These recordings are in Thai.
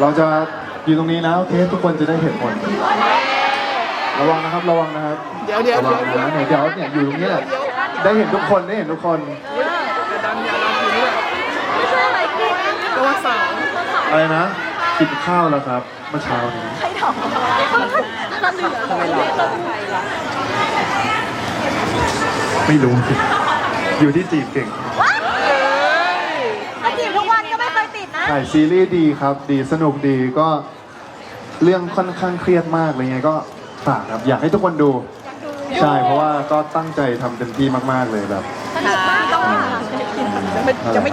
เราจะอยู่ตรงนี้นะโอเคทุกคนจะได้เห็นหมดระวังนะครับระวังนะครับเดี๋ยวเดี๋ยวระวัเดี๋ยวงเดี๋ยวนะเนี่ยเดี๋ยวเนี่ยอยู่ตรงนี้แหละได้เห็นทุกคนได้เห็นทุกคนอย่าดันอย่าดันอยู่นี่แหละไม่ใช่อะไรกินตัวสาวอะไรนะกินข้าวแล้วครับเมื่อเช้านี้ใครถามเราเหลือทำไมล่ะเราใครล่ะไม่รู้สิอยู่ที่จีบเก่ง ถ่ายซีรีส์ดีครับ ดีสนุกดีก็เรื่องค่อนข้างเครียดมากเลยไงก็ฝากครับอยากให้ทุกคนดู ใช่เพราะว่าก็ตั้งใจทำเต็มที่มากๆเลยแบบสนุกมากก็ว่าจะไม่จะไม่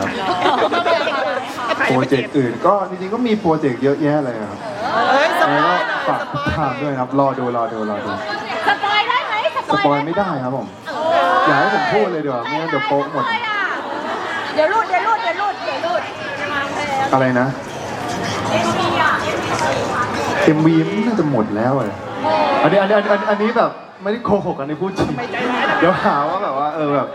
โปรเจกต์อื่นก็จริงๆก็มีโปรเจกต์เยอะแยะเลยครับเอ้ยสแล้วบาก็ยฝากติดตามด้วยนะครับรอดูรอดูรอดูสปอยได้ไหมสสปปออยยได้ไม่ได้ครับผมอยากให้ผมพูดเลยดีกว่าไม่งั้นเดี๋ยวโป๊กหมด เดี๋ยวรูดเดี๋ยวรูดเดี๋ยวรูดเดี๋ยวรูด อะไรนะ MV มันน่าจะหมดแล้วเลยอันนี้อันนี้อันนี้อันนี้แบบไม่ได้โกหกอันนี้พูดจริง เดี๋ยวหาว่าแบบว่าเออแบบ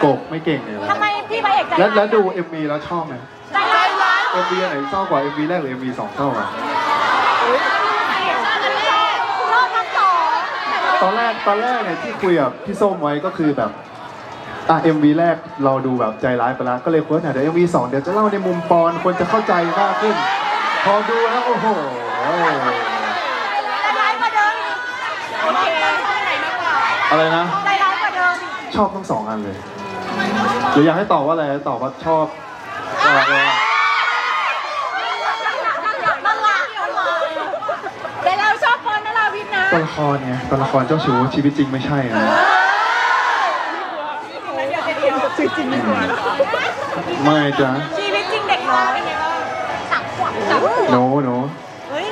โกกไม่เก่งเลยทำไมพี่พระเอกใจแล้วแล้วดู MV แล้วชอบไหมใจร้ายร้าย MV อันไหนเศร้ากว่า MV แรกหรือ MV สองเศร้ากว่ารอบทั้งสองตอนแรกตอนแรกเนี่ยที่คุยกับพี่ส้มไว้ก็คือแบบ อะ MV แรกเราดูแบบใจร้ายไปแล้วก็เลยคุยว่าเดี๋ยว MV สองเดี๋ยวจะเล่าในมุมปอนคนจะเข้าใจมากขึ้น พอดูแล้วโอ้โหใจร้ายกว่าเดิมอีกโอเคไหนมากกว่าอะไรนะ ใจร้ายกว่าเดิมอีกชอบทั้งสองอันเลยหรืออยากให้ตอบว่าอะไรตอบว่าชอบอะไรวะบ้างล่ะแต่เราชอบคนนะเราพินนะ ตัวละครไงตัวละครเจ้าชู้ชีวิตจริงไม่ใช่นะ จริงจริงดีกว่าไม่จ้ะชีวิตจริงเด็กน้อยเป็นไงบ้างสักขวบสักขวบหนูหนูเฮ้ย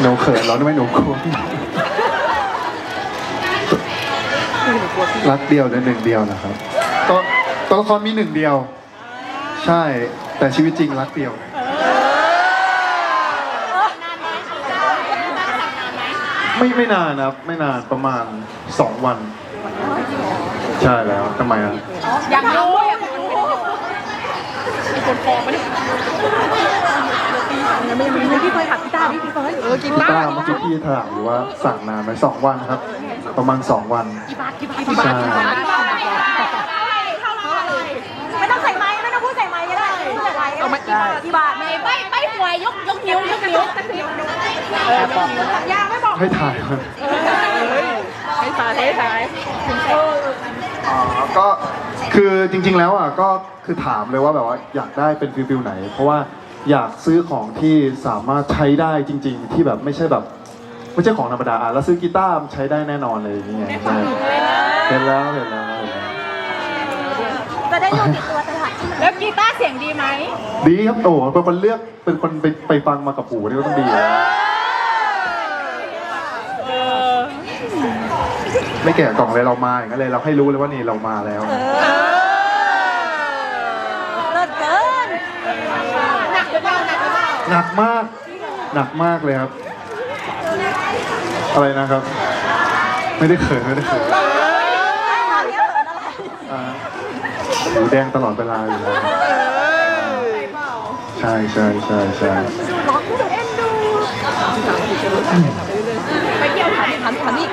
หนูเขินเหรอทำไมหนูกลัวรักเดียวแต่หนึ่งเดียวนะครับตัวตัวละครมีหนึ่งเดียว ใช่ แต่ชีวิตจริงรักเดียวไม่ไม่นานนะครับ ไม่นานประมาณสองวัน ใช่แล้วทำไมอะ อยากรู้อยากรู้ยังไม่มีพี่เคยหัดกีตาร์พี่เคยเออกีตาต้าร์เมื่อกี้พี่ถามหรือว่าสั่งนานไหมสองวันครับ ประมาณสองวันใช่บาทกี่บาทกี่บาทกี่บาทไม่ต้องใส่ไม้ไม่ต้องพูดใส่ไม้ก็ได้พูดใส่ไม้เอามากี่บาทกี่บาทไม่ไม่ไม่หวยยกยกนิ้วยกนิ้วเออบอกยาไม่บอกให้ถ่ายมันให้ถ่ายให้ถ่ายอ๋อก็ คือจริงๆแล้วอะก็คือถามเลยว่าแบบว่าอยากได้เป็นฟิลฟิลไหน เพราะว่าอยากซื้อของที่สามารถใช้ได้จริง ๆ ที่แบบไม่ใช่แบบไม่ใช่ของธรรมดาอะแล้วซื้อกีตาร์มันใช้ได้แน่นอนเลยอย่างเงี้ยใช่เห็นแล้วเห็นแล้วเห็นแล้วจะได้อยู่ติดตัวตลอดแล้วกีตาร์เสียงดีไหมดีครับโอ้เป็นคนเลือกเป็นคนไปไปฟังมากับปู่นี่ก็ต้องดีอยู่แล้ว ไม่แกะกล่องเลยเรามาอย่างนั้นเลยเราให้รู้เลยว่านี่เรามาแล้ว เลิศเกินหนักหรือเปล่าหนักหรือเปล่าหนักมาก หนักมากเลยครับ อะไรนะครับ ไม่ได้เขินไม่ได้เขินตอนนี้เขินอะไรอ่าหูแดงตลอดเวลาอยู่แล้วใช่ใช่ใช่ใช่ร้องดูเอ็นดูไปเที่ยวถามถามถามนี่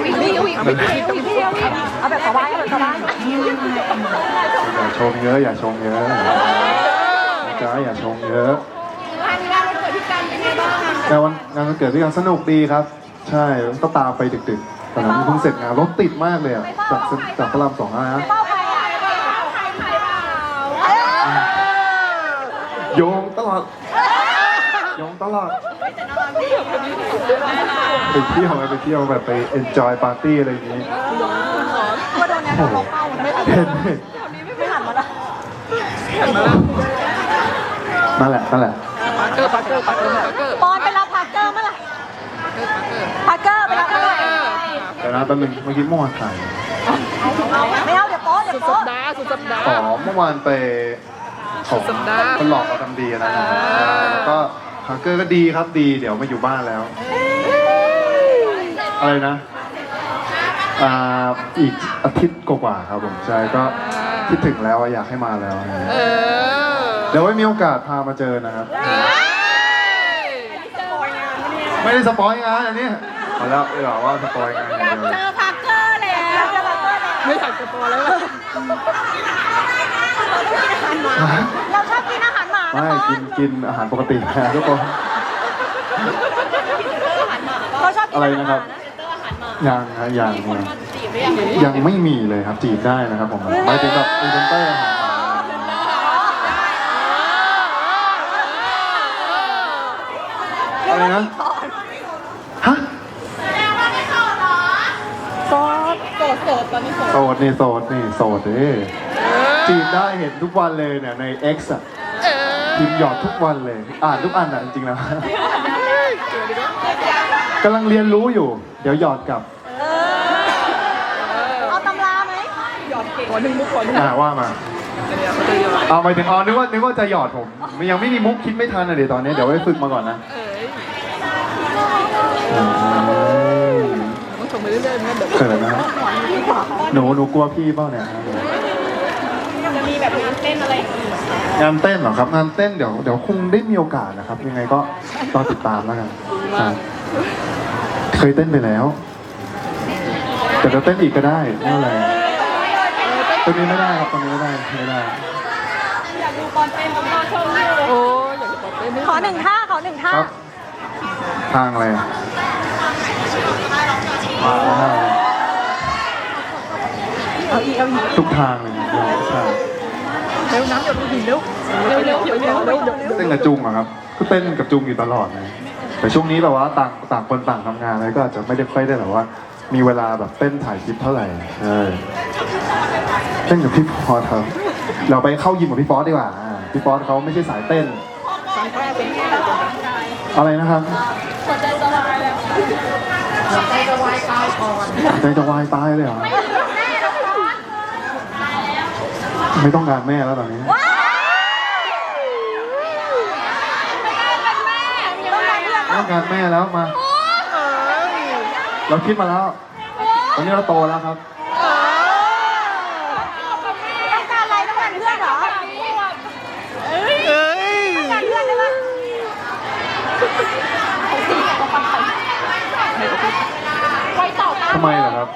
เอาอีกเอาอีกเอาอีกเอาอีกเอาแบบสบายเอาแบบสบายอย่าชมเยอะ อย่าชมเยอะจ้าอย่าชมเยอะงานวันงานวันเกิดพี่กันสนุกดีครับ ใช่ก็ตามไปดึกๆตอนนั้นเพิ่งเสร็จงานรถติดมากเลยอะจากจากพระรามสองนะเป้าโยงตลอด ตลอดไปเที่ยวไปเที่ยวแบบไป enjoy party อะไรอย่างงี้ว่าโดนแน่นอนเป้าไม่เห็นไหมไม่หันมาละนั่นแหละนั่นแหละปาร์เกอร์ปาร์เกอร์ปาร์เกอร์ปาร์เกอร์ปอนไปรับพาร์เกอร์เมื่อไหร่พาร์เกอร์ไปรับเมื่อไหร่แต่นะแป๊บนึงเมื่อกี้เมื่อวานถ่ายไม่เอาเดี๋ยวโป๊ะเดี๋สุยดวสัโป๊ะปดาห์สุดสัปดาห์อ๋อเมื่อวานไปของสัปดาห์คนหลอกเราทำดีนะครับแล้วก็ ฮังเกอร์ก็ดีครับดี เดี๋ยวมาอยู่บ้านแล้ว อะไรนะอ่าอีกอาทิตย์กว่าๆครับผมใช่ก็คิดถึงแล้วอะอยากให้มาแล้วเออเดี๋ยวไว้มีโอกาสพามาเจอนะครับเออไม่ได้สปอยงานอันนี้มาแล้วไม่หรอกว่าสปอยงานอย่างเดียวเจอพักเกอร์แล้วเจอพักเกอร์แล้วไม่อยากจะพอแล้วล่ะเราชอบกินอาหารหมานะ ไม่คะกินกินอาหารปกตินะทุกคน เขาชอบกินอะไรอาหารหนะครัมาบนะยังฮะยังยังยังไม่มีเลยครับจีบได้นะครับผมหมายถึงแบบพรีเซนเตอร์อาหารหมาอะไรนะฮะโสดโสดโสดตอนนี้โสดโสดนี่โสดนี่โสดเด้จีบได้เห็นทุกวันเลยเนี่ยใน X อะ พิมพ์หยอดทุกวันเลย อ่านทุกอันอะจริงๆแล้วกำลังเรียนรู้อยู่ เดี๋ยวหยอดกลับเอาตำราไหมขอหนึ่งมุกขอหนึ่งอ่าว่ามา เอาไปถึงอ๋อนึกว่านึกว่าจะหยอดผมมันยังไม่มีมุกคิดไม่ทันอะเดี๋ยวตอนนี้เดี๋ยวไว้ฝึกมาก่อนนะเอ้ยอืมต้องส่งไปเรื่อยๆนะเดี๋ยวเขินนะหนูหนูกลัวพี่เปล่าเนี่ย จะมีแบบงานเต้นอะไรงานเต้นเหรอครับ งานเต้นเดี๋ยวเดี๋ยวคงได้มีโอกาสนะครับ ยังไงก็รอติดตามแล้วกันครับเคยเต้นไปแล้ว แต่เดี๋ยวเต้นอีกก็ได้ไม่เป็นไรตอนนี้ไม่ได้ครับตอนนี้ไม่ได้ไม่ได้โอ้ยอยากจะบอกเต้นไม่ขอหนึ่งท่าขอหนึ่งท่า ครับ ทางอะไรอะมาทาง เอาอีเอาอีทุกทางเลยทุกทาเร็วน้ำหยดลงหินเร็วเร็วเร็วเร็วเร็วเร็วเร็วเต้นกับจุงเหรอครับก็เต้นกับจุงอยู่ตลอดนะแต่ช่วงนี้แบบว่าต่างต่างคนต่างทำงานอะไรก็อาจจะไม่ได้ค่อยได้แบบว่า มีเวลาแบบเต้นถ่ายคลิปเท่าไหร่เออเต้นกับพี่พอสครับเราไปเข้ายิมกับพี่ป๊อสดีกว่าพี่ป๊อสเขาไม่ใช่สายเต้น อะไรนะครับใจหัวใจจะวายตายเลยเหรอ ไม่ต้องการแม่แล้วตอนนี้ว้าวต้องการเพื่อนไม่ต้องการแม่แล้วมา เราคิดมาแล้วตอนนี้เราโตแล้วครับ ต้องการอะไรต้องการเพื่อนเหรอเอ้ยต้องการเพื่อนได้ไหมไว้ต่อต้านทำไมล่ะครับ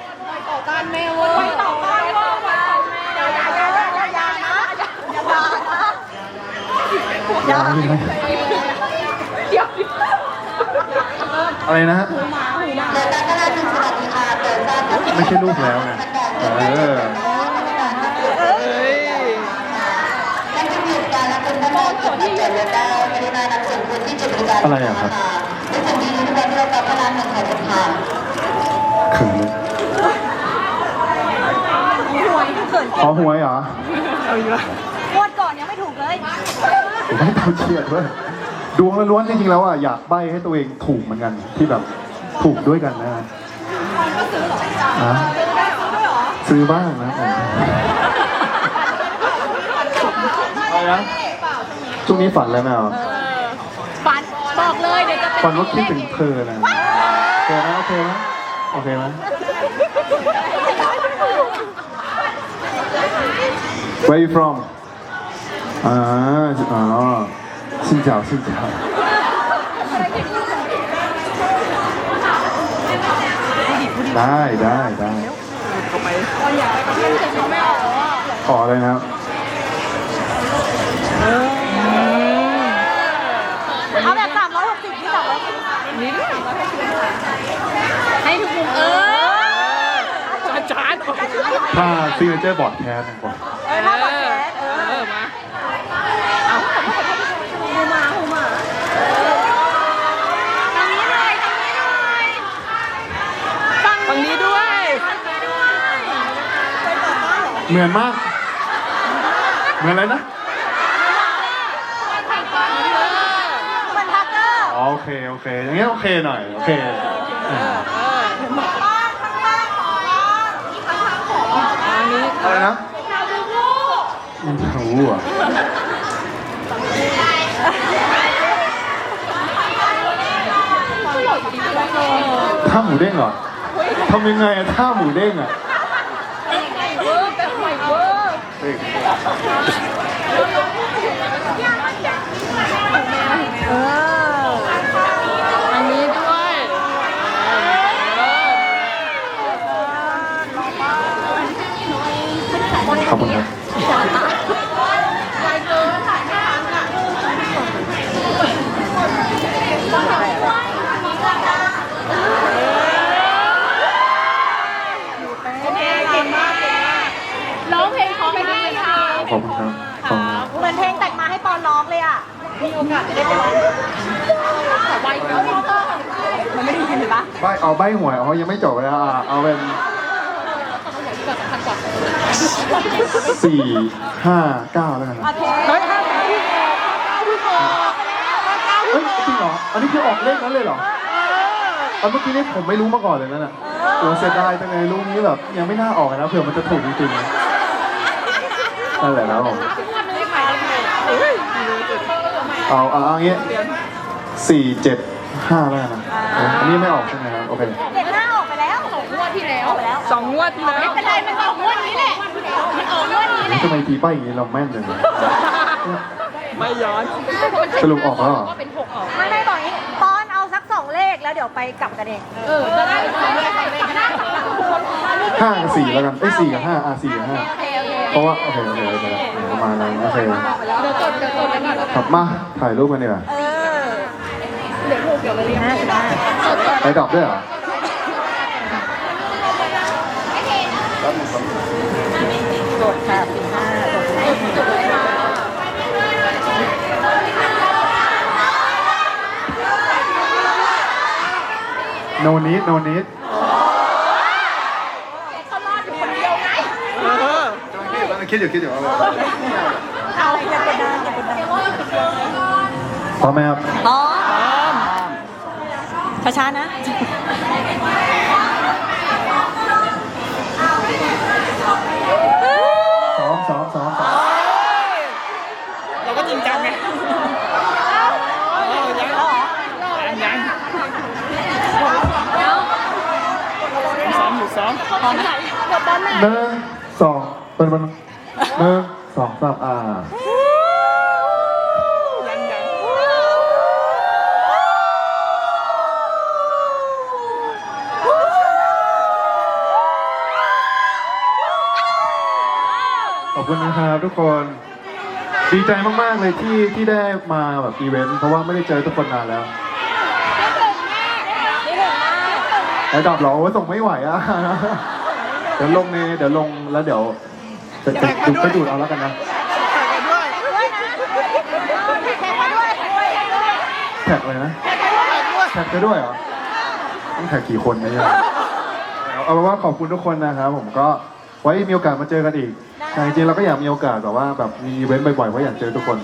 ต่อต้านแม่เว้ยไว้ต่อต้านพ่อไว้ต่อแม่อย่าอย่าอย่าอย่านะอย่านะ อ ย่าเลยนะเดี๋ยวอะไรนะฮะไม่ใช่ลูกแล้วไงเออเอ้ยอะไรอะครับเขินเลยหวยเขินขอหวยเหรอ เอาอีกแล้วงวดก่อนยังไม่ถูกเลย ผมไม่ต้องเชียร์ด้วยดวงล้วนๆจริงๆแล้วอะอยากใบให้ตัวเองถูกเหมือนกันที่แบบถูกด้วยกันนะฮะฮะซื้อบ้างนะผมอะไรนะช่วงนี้ฝันอะไรไหมอะฝันบอกเลยเดี๋ยวจะเป็นฝันว่าคิดถึงเธอนะโอเคไหมโอเคไหมโอเคไหม Where you from อ่าอ๋อ xin chào xin chào ได้ได้ได้เข้าไปขอเลยนะครับเอาแบบ360ที่360นี่ด้วยให้ทุกมุมเออจานจานถ้าซีเนเจอร์บอร์ดแคสต์ก่อน เออมาบอกแคสเอ เอ อ อมา หูมาหูมาทางนี้หน่อยทางนี้หน่อยฟัง ฝั่งนี้ด้วย ทางนี้ด้วยไปต่อต้าน เหรอเหมือนมาก เหมือนอะไรนะมันทักเกอร์อ๋อโอเคโอเค อย่างเงี้ยโอเคหน่อยโอเคอ่าเออบ้านข้างล่างขอบ้านอีกข้างล่างขอบ้านอันนี้อะไรนะชาบูบูอินทรูอะท่าหมูเด้งเหรอทำยังไงอะท่าหมูเด้งอะ Obrigado. ขอบคุณครับขอบคุณเหมือนเพลงแต่งมาให้ปอนร้องเลยอะ มีโอกาสจะได้ไปร้องแต่ไวเกินมันไม่ได้ยินหรือปะใบเอาใบหวยเอายังไม่จบเลยอะเอาเป็นสี่ห้าเก้าแล้วกันนะโอเคเฮ้ยห้าสิบพี่โกเอ้ยจริงเหรออันนี้คือออกเลขนั้นเลยเหรออันเมื่อกี้นี่ผมไม่รู้มาก่อนเลยนั่นน่ะโอ้เสียดายจังเลยรูปนี้แบบยังไม่น่าออกนะเผื่อมันจะถูกจริงๆ นั่นแหละนะผมเอาเอาเอาอย่างงี้สี่เจ็ดห้าแล้วกันนะอันนี้ไม่ออกใช่ไหมครับโอเคเด็กหน้าออกไปแล้วสองงวดที่แล้วออกไปแล้วสองงวดที่แล้วไม่เป็นไรมันออกงวดนี้แหละมันออกงวดนี้แหละทำไมตีป้ายอย่างนี้เราแม่นเลยไม่ย้อนสรุปออกแล้วเหรอไม่ไม่บอกนี้ป้อนเอาสักสองเลขแล้วเดี๋ยวไปกลับกันเองเออจะได้เลขหน้าสองคนห้ากับสี่แล้วกันเอ้ยสี่กับห้าอะสี่กับห้าโอ เคโอเคเพราะว่าโอเคโอเคโอเคประมาณนั้นโอเคเดี๋ยวจดเดี๋ยวจดกันก่อนกลับมาถ่ายรูปกันดีกว่าเออเดี๋ยวลูกเดี๋ยวมาเรียนได้ไปดรอปด้วยเหรอครับจดค่ะปีห้าจดโนนิดโนนิด เขารอดอยู่คนเดียวไง เออ คิดอยู่คิดอยู่เอาอย่ากดดันอย่ากดดันพร้อมไหมครับพร้อมช้าๆนะซ้อมซ้อมซ้อมซ้อมเราก็จริงจังไงเออยังยังยังซ้อมอยู่ซ้อมพร้อมไหนกดดันไหนหนึ่งสองเป็นมัน หนึ่งสองสามอ่ายังยังขอบคุณนะครับทุกคนดีใจมาก ๆ เลยที่ที่ได้มาแบบอีเวนต์เพราะว่าไม่ได้เจอทุกคนนานแล้วนี่หนึ่งหน้าแล้วดับเหรอโอ้ยส่งไม่ไหวอะ เดี๋ยวลงในเดี๋ยวลงแล้วเดี๋ยว จะจะดูไปดูดเอาแล้วกันนะถ่ายกันด้วยด้วยนะแข่งมาด้วยแท็กเลยนะแท็กไปด้วยเหรอต้องแท็กกี่คนนะเนี่ยเอาเป็นว่าขอบคุณทุกคนนะครับผมก็ไว้มีโอกาสมาเจอกันอีกแต่จริงๆเราก็อยากมีโอกาสแบบว่าแบบมีอีเว้นต์บ่อยๆเพราะอยากเจอทุกคน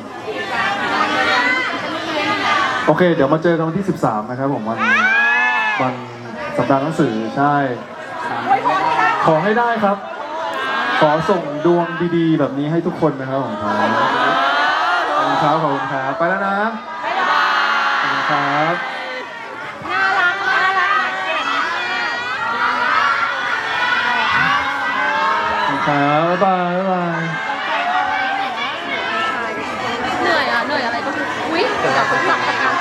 โอเค เดี๋ยวมาเจอกันวันที่ 13 นะครับผมวันวันสัปดาห์หนังสือใช่ ขอให้ได้ครับ ขอส่งดวงดีๆ แบบนี้ให้ทุกคนนะครับผมครับขอบคุณครับขอบคุณครับไปแล้วนะขอบคุณครับน่ารักน่ารักขอบคุณครับบ๊ายบายบ๊ายบายเหนื่อยอะเหนื่อยอะไรก็ไม่รู้อุ้ยเดี๋ยวคนหลับตะการ